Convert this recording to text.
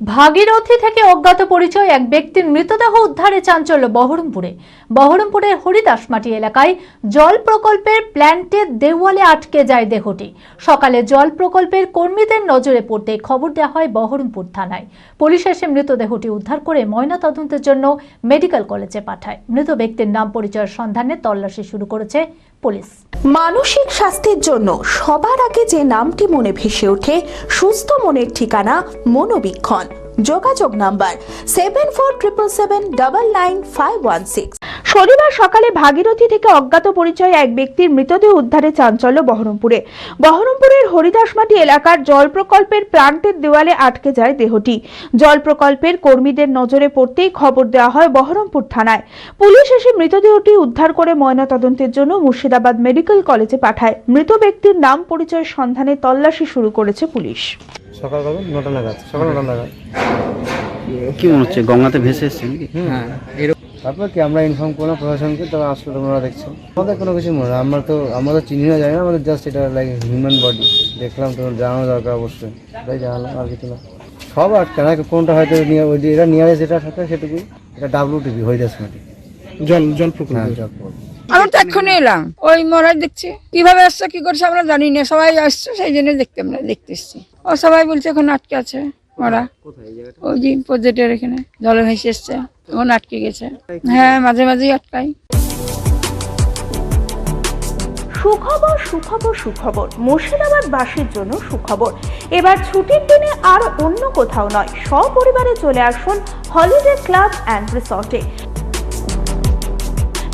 ভাগীরথী থেকে অজ্ঞাত পরিচয় এক ব্যক্তির মৃতদেহ উদ্ধারে চাঞ্চল্য বহরমপুরে। বহরমপুরের হরিদাসমাটি এলাকায় জল প্রকল্পের প্ল্যান্টের দেওয়ালে আটকে যায় দেহটি। সকালে জল প্রকল্পের কর্মীদের নজরে পড়তে খবর দেওয়া হয় বহরমপুর থানায়। পুলিশ এসে মৃতদেহটি উদ্ধার করে ময়নাতদন্তের জন্য মেডিকেল কলেজে পাঠায়। মৃত ব্যক্তির নাম পরিচয়ের সন্ধানে তল্লাশি শুরু করেছে পুলিশ। মানসিক স্বাস্থ্যের জন্য সবার আগে যে নামটি মনে ভেসে ওঠে, সুস্থ মনের ঠিকানা মনোবীক্ষণ। যোগাযোগ number seven four triple seven double nine five one six শনিবার সকালে ভাগীরথী থেকে অজ্ঞাত পরিচয় এক ব্যক্তির মৃতদেহ উদ্ধারে চাঞ্চল্য বহরমপুরে। বহরমপুরের হরিদাসমাটি এলাকার জল প্রকল্পের প্লান্টের দেওয়ালে আটকে যায় দেহটি। জল প্রকল্পের কর্মীদের নজরে পড়তেই খবর দেওয়া হয় বহরমপুর থানায়। পুলিশ এসে মৃতদেহটি উদ্ধার করে ময়নাতদন্তের জন্য মুর্শিদাবাদ মেডিকেল কলেজে পাঠায়। মৃত ব্যক্তির নাম পরিচয়ের সন্ধানে তল্লাশি শুরু করেছে পুলিশ। সকাল কখন? নটা নাগাদ। সকাল নটা নাগাদ। কি মনে হচ্ছে গঙ্গাতে ভেসে এসছে নাকি? তারপর কি আমরা ইনফর্ম করলাম প্রশাসনকে তবে আসলে তোমরা দেখছ। আমাদের কোনো কিছু মনে হয় আমরা তো আমরা তো চিনি না জানি না আমাদের জাস্ট এটা লাইক হিউম্যান বডি দেখলাম তোমার জানানো দরকার অবশ্যই। তাই জানালাম আর কিছু না। সব আটকে না কোনটা হয়তো নিয়ে ওই যে এটা নিয়ারেস্ট যেটা থাকে সেটুকুই। এটা ডাব্লিউ টিভি হরিদাস মাটি। জল জল প্রকল্প। হ্যাঁ জব প্রকল্প। আমরা তো এক্ষুনি এলাম। ওই মরাই দেখছি। কীভাবে আসছে কি করছে আমরা জানি না। সবাই আসছে সেই জন্য দেখতে আমরা ও সবাই বলছে এখন আটকে আছে ওরা ওই যে প্রজেক্টের এখানে জলে ভেসে এসছে। এখন আটকে গেছে। হ্যাঁ মাঝে মাঝেই আটকাই সুখবর সুখবর সুখবর। মুর্শিদাবাদবাসীর জন্য সুখবর। এবার ছুটির দিনে আর অন্য কোথাও নয় সপরিবারে চলে আসুন হলিডে ক্লাব অ্যান্ড রিসর্টে।